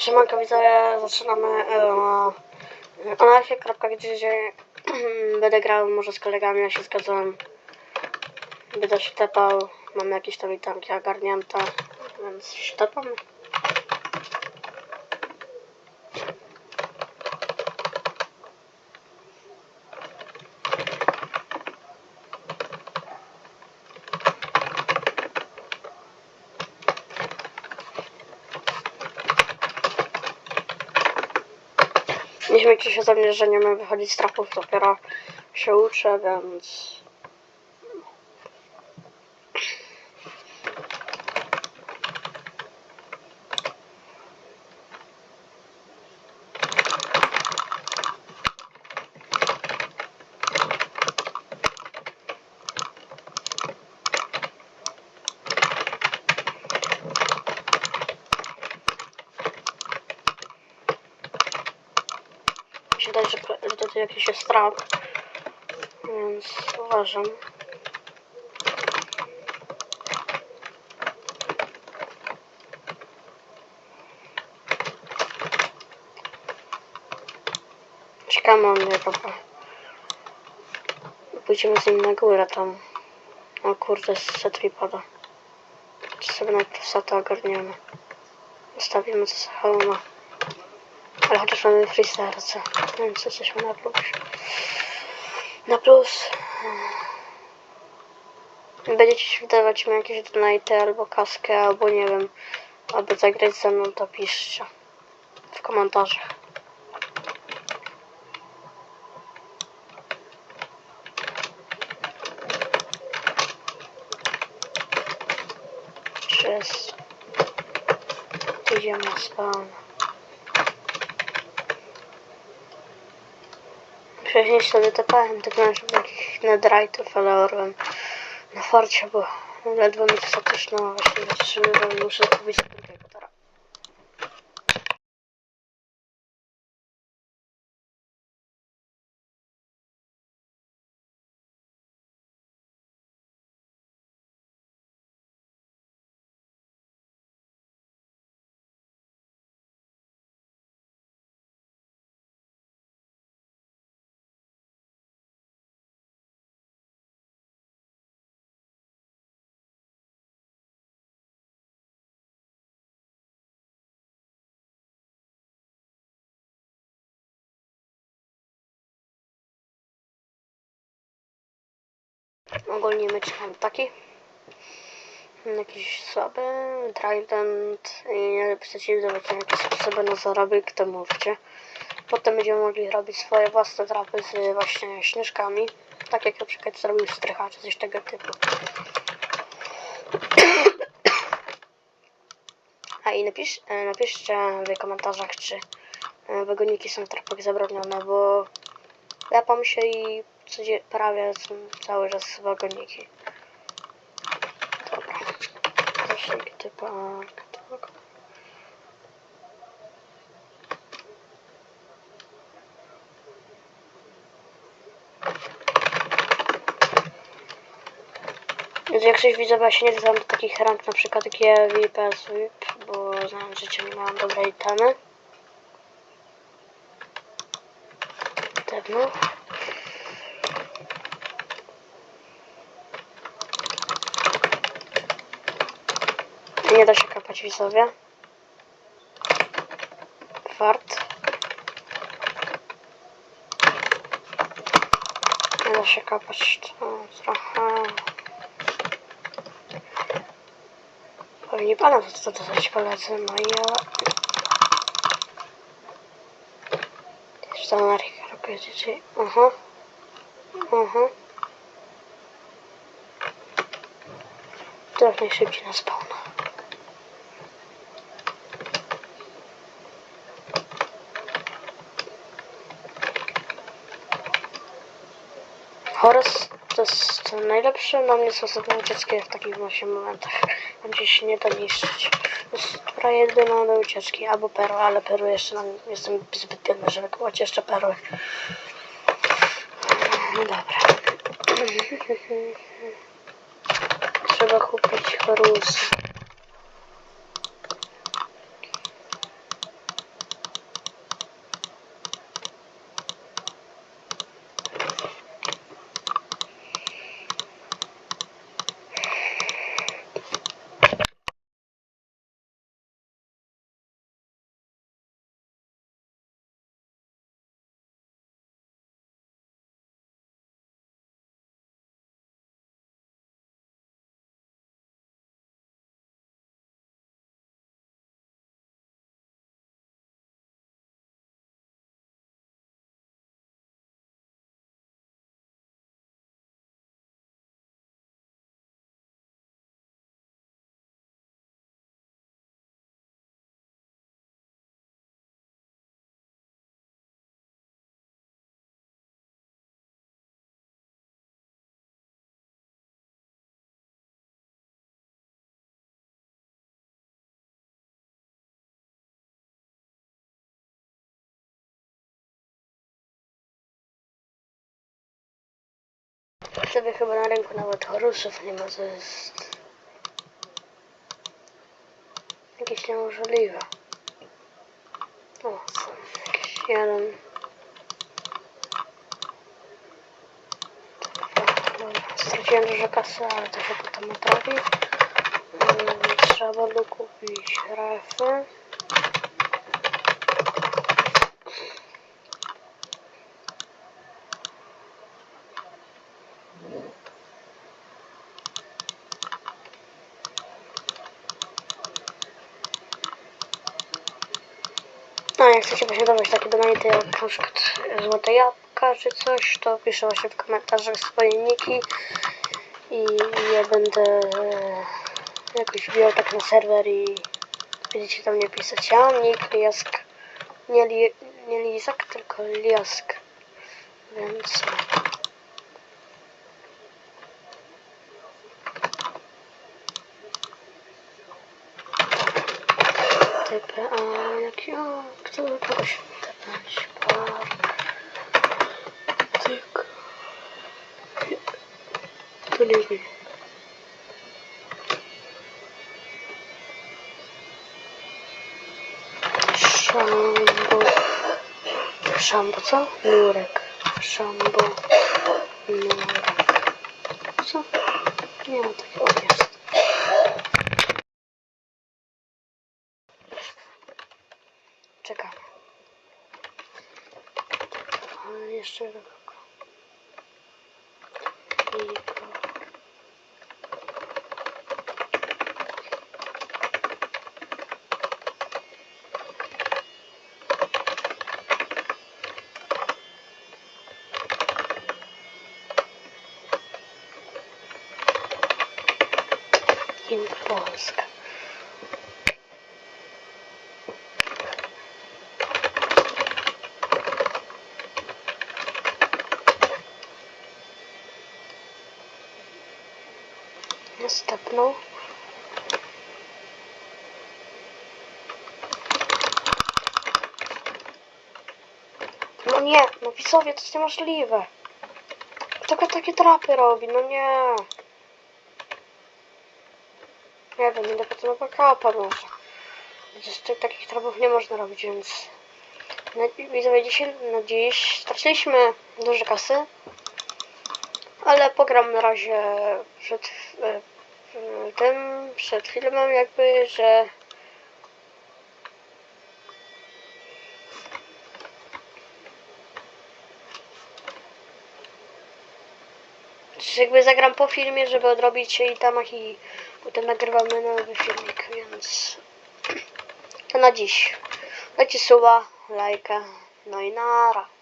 Siemanko widzowie, zaczynamy e, anarchia.gdzie będę grał może z kolegami, ja się zgadzałem. Będę się tepał, mam jakieś tam itemki ogarnięte, więc się tepam. Nie śmiejcie się ze nie wychodzić z trapów, dopiero się uczę, więc... Mi się wydaje, że, że to jakiś jest trap, więc uważam. Czekamy on mnie dobra. Pójdziemy z nim na górę tam. O kurde, z tripada. Czy sobie najpierw to ogarniemy. Zostawimy co za hełma. Ale chociaż mamy free więc jesteśmy na plus. Na plus. Będziecie się wydawać mi jakieś donate albo kaskę, albo nie wiem, aby zagrać ze mną, to piszcie w komentarzach. Cześć. Idziemy na spawn. Wcześniej sobie tepałem, tepałem żeby takich netherite'ów, ale orłem na farcie, bo ledwo mi to statyczno właśnie wytrzymywał i Ogólnie mecz mam taki. Jakiś słaby, trident i nie chcecie zobaczyć jakieś sposoby na zarobek, to mówcie. Potem będziemy mogli robić swoje własne trapy z właśnie śnieżkami. Tak jak na przykład zrobił strycha czy coś tego typu. A i napisz, e, napiszcie w komentarzach, czy e, wagoniki są w trapach zabronione, bo lepam się i codzie, prawie cały czas wagoniki. Dobra. Zacznik typa... tak. Więc jak ktoś widzowie, ja się nie znam do takich rank, na przykład takie VIP, SWIP, bo znam, że cię nie mają dobre itemy. Pewno. Nie da się kapać widzowie. Fart. Nie da się kapać to trochę. Powinni pana to to coś koledzy moi, ale... Jeszcze anarchia robię dzisiaj. Aha. Aha. To jak najszybciej na spawna. Horus to jest najlepsze na mnie sposoby ucieczki w takich właśnie momentach. Tam się nie da niszczyć. To jest która jedyna do ucieczki, albo perły, ale perły jeszcze nam jestem zbyt biedny, żeby kupować jeszcze perły. No dobra. Trzeba kupić Horusy. Sobie chyba na rynku nawet horusów nie ma, to jest jakieś niemożliwe. O, są jakiś jeden. Straciłem dużo kasy, ale to się potem naprawi. Mm, Trzeba było kupić refy. Jak chcecie dawać takie donate jak na przykład złote jabłka czy coś, to piszę właśnie w komentarzach swoje niki i ja będę e, jakoś wbijał tak na serwer i będziecie tam nie pisać. Ja mam nick Liask, nie, li, nie Lizak, tylko Liask, więc... Typy, a jak ja chcę kogoś tepnąć, par... Tyk... To nie wiem. Szambo... Szambo co? Nurek. Szambo... Nurek. Co? Nie ma takiego jest. Czekamy. Ale jeszcze do kogo? Igor. King Polska. No nie, no widzowie, to jest niemożliwe. Kto takie trapy robi? No nie. Nie wiem, idę potem na backupa może. Ty- takich trapów nie można robić, więc... Widzowie, dzisiaj, na dziś straciliśmy dużo kasy. Ale pogram na razie przed e, tym, przed filmem jakby, że jakby zagram po filmie, żeby odrobić i tamach i potem nagrywamy nowy filmik, więc to na dziś. Dajcie suba, lajka, no i nara.